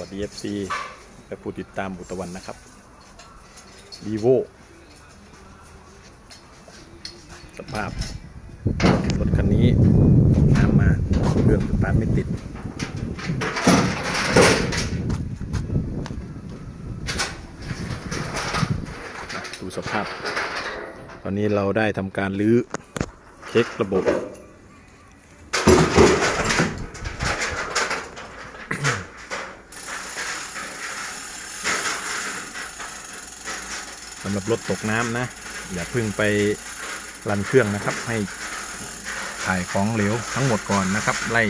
วัสดี FC และผู้ติดตามบุตรวันนะครับ v ีโวสภาพ รถคันนี้ตกน้ำมาเครื่องสตาร์ทไม่ติด ดูสภาพ ตอนนี้เราได้ทำการรื้อเช็คระบบ สำหรับรถตกน้ำนะ อย่าเพิ่งไปรันเครื่องนะครับ ให้ถ่ายของเหลวทั้งหมดก่อนนะครับ ไล่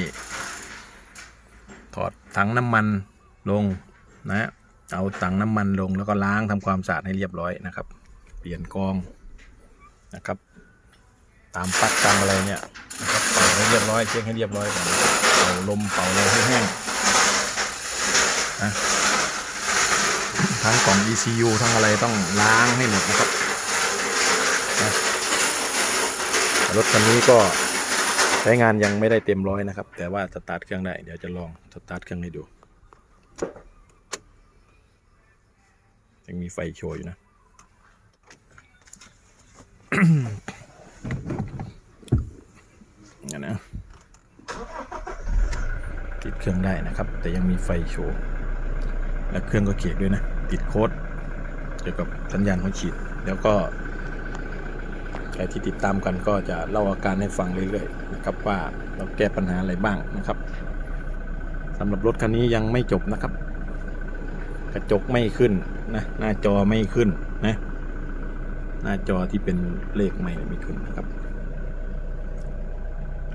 ถอดถังน้ำมันลงนะเอาถังน้ำมันลงแล้วก็ล้างทำความสะอาดให้เรียบร้อยนะครับ เปลี่ยนกองนะครับ ตามปักตามอะไรเนี่ยนะครับเป่าให้เรียบร้อยเช็คให้เรียบร้อยก่อนเป่าลมเป่าอะไรให้แห้งนะ ทั้งกล่อง ECU ทั้งอะไรต้องล้างให้หมดนะครับรถคันนี้ก็ใช้งานยังไม่ได้เต็มร้อยนะครับ แต่ว่าสตาร์ทเครื่องได้เดี๋ยวจะลองสตาร์ทเครื่องให้ดูยังมีไฟโชว์อยู่นะนี่นะติดเครื่องได้นะครับ แต่ยังมีไฟโชว์และเครื่องก็เขียนด้วยนะ ติดโค้ดเกี่ยวกับสัญญาณหัวฉีด แล้วก็ใครที่ติดตามกันก็จะเล่าอาการให้ฟังเรื่อยๆนะครับว่าเราแก้ปัญหาอะไรบ้างนะครับสำหรับรถคันนี้ยังไม่จบนะครับ กระจกไม่ขึ้นนะหน้าจอไม่ขึ้นนะหน้าจอที่เป็นเลขไม่ไม่ขึ้นนะครับ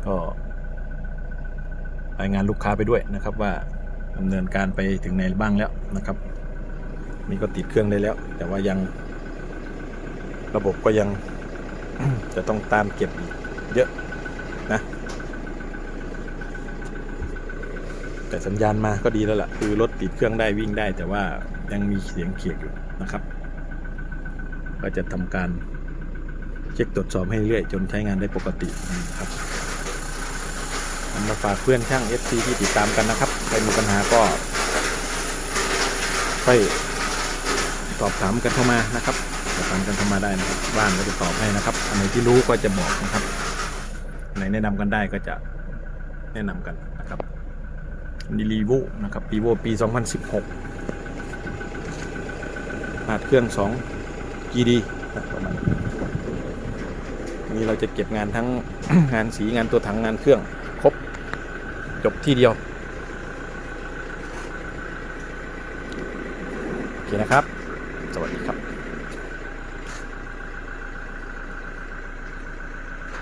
ก็รายงานลูกค้าไปด้วยนะครับว่าดำเนินการไปถึงไหนบ้างแล้วนะครับ นี่ก็ติดเครื่องได้แล้ว แต่ว่ายังระบบก็ยัง จะต้องตามเก็บอีกเยอะนะ แต่สัญญาณมาก็ดีแล้วล่ะ คือรถติดเครื่องได้วิ่งได้ แต่ว่ายังมีเสียงเขียกอยู่นะครับ ก็จะทำการเช็คตรวจสอบให้เรื่อยจนใช้งานได้ปกตินะครับนำมาฝากเพื่อนช่าง FC ที่ติดตามกันนะครับ ใครมีปัญหาก็ค่อย สอบถามกันเข้ามานะครับสอบถามกันเข้ามาได้นะครับบ้านก็จะตอบให้นะครับอันไหนที่รู้ก็จะบอกนะครับอันไหนแนะนำกันได้ก็จะแนะนำกันนะครับนี่รีโวนะครับรีโวปี 2016หัดเครื่อง 2 GD นะประมาณนี้มีเราจะเก็บงานทั้งงานสีงานตัวถังงานเครื่องครบจบที่เดียวโอเคนะครับ สวัสดีครับ